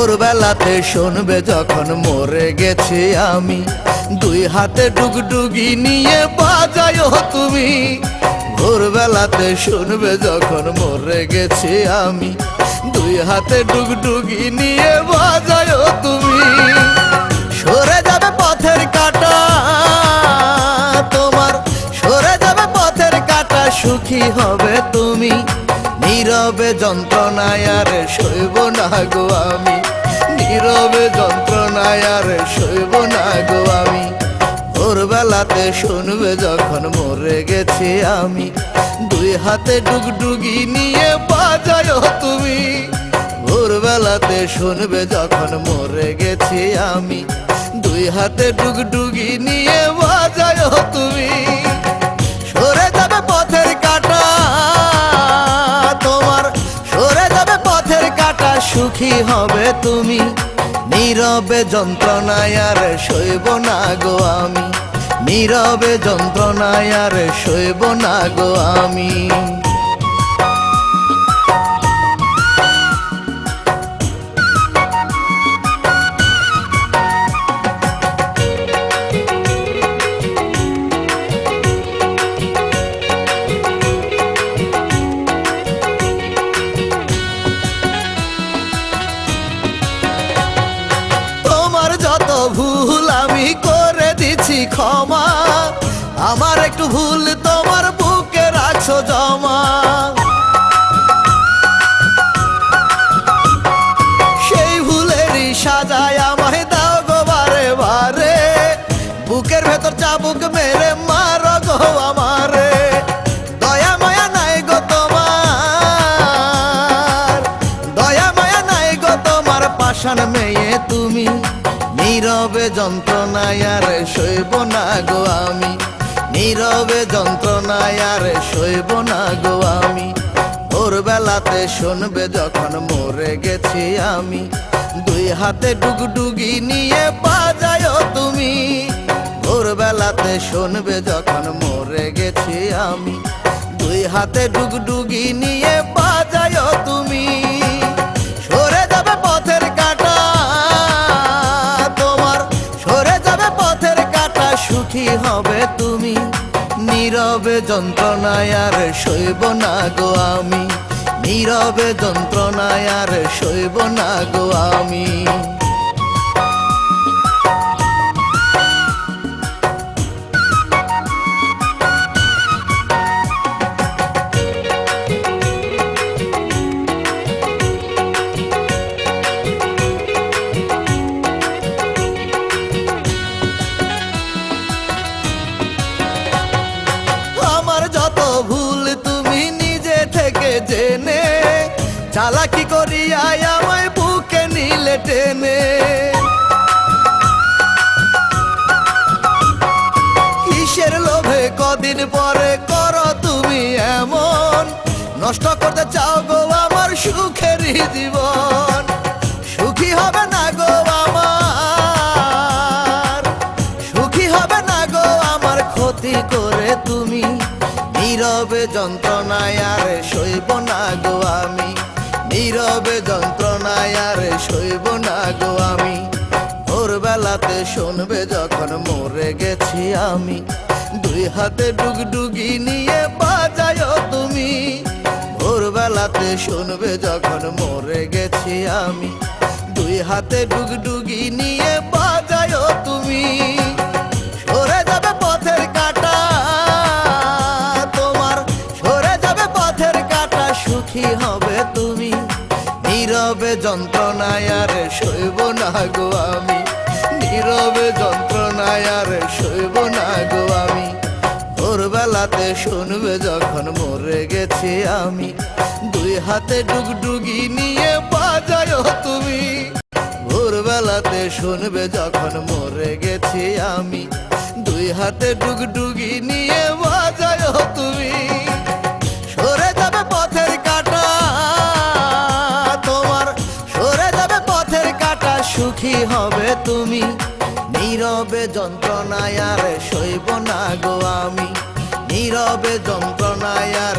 ভোরবেলাতে শুনবে যখন মরে গেছি আমি। দুই হাতে ডুগডুগি নিয়ে বাজায় তুমি। ভোরবেলাতে শুনবে যখন মরে গেছি আমি। দুই হাতে ডুগডুগি নিয়ে বাজায় তুমি। সরে যাবে যন্ত্রণায় আর সইব না গো আমি। নীরবে যন্ত্রণায় আর সইব না গো আমি। ভোরবেলাতে শুনবে যখন মরে গেছি আমি। দুই হাতে ডুগডুগি নিয়ে বাজায় তুমি। ভোরবেলাতে শুনবে যখন মরে গেছি আমি। দুই হাতে ডুগডুগি নিয়ে বাজায় তুমি। সুখী হবে তুমি। নীরবে যন্ত্রণায় আর শৈব না গো আমি। নীরবে যন্ত্রণায় আর শৈব না গো আমি। ক্ষমা। আমার একটু ভুল তোমার বুকে রাখছো জমা। সেই ভুলেরই সাজায় আমায় দাও গো বারে বারে। বুকের ভেতর চাবুক মেরে মার গো আমারে। দয়া, মায়া নাই গো তোমার। দয়া, মায়া নাই গো তোমার পাষাণ মেয়ে তুমি। নীরবে যন্ত্রণায় আর সইব না গো আমি। নীরবে যন্ত্রণায় আর সইব না গো আমি। ভোরবেলাতে শুনবে যখন মরে গেছি আমি। দুই হাতে ডুগডুগি নিয়ে বাজায় তুমি। ভোরবেলাতে শুনবে যখন মরে গেছি আমি। দুই হাতে ডুগডুগি নিয়ে বাজায় তুমি। নীরবে যন্ত্রণায় আর শৈব না গো আমি। নীরবে যন্ত্রণায় আর শৈব না গো আমি। জেনে, চালাকি করিয়া আমায় বুকে নিলে টেনে। কিসের লোভে কদিন পরে কর তুমি এমন? নষ্ট করতে চাও গো আমার সুখেরই জীবন। নীরবে যন্ত্রণায়, আর সইব না গো আমি। নীরবে যন্ত্রণায়, আর সইব না গো আমি। ভোরবেলাতে শুনবে যখন মরে গেছি আমি। দুই হাতে ডুগডুগি নিয়ে বাজায় তুমি। ভোরবেলাতে শুনবে যখন মরে গেছি আমি। দুই হাতে ডুগডুগি নিয়ে বাজায় তুমি। সরে যাবে যন্ত্রণায় আর সইব না গো আমি। নীরবে যন্ত্রণায় আর সইব না গো আমি। ভোরবেলাতে শুনবে যখন মরে গেছি আমি। দুই হাতে ডুগডুগি নিয়ে বাজায় তুমি। ভোরবেলাতে শুনবে যখন মরে গেছি আমি। দুই হাতে ডুগডুগি নিয়ে বাজায় তুমি। সুখী হবে তুমি। নীরবে যন্ত্রণায় আর সইব না গো আমি। নীরবে যন্ত্রণায় আর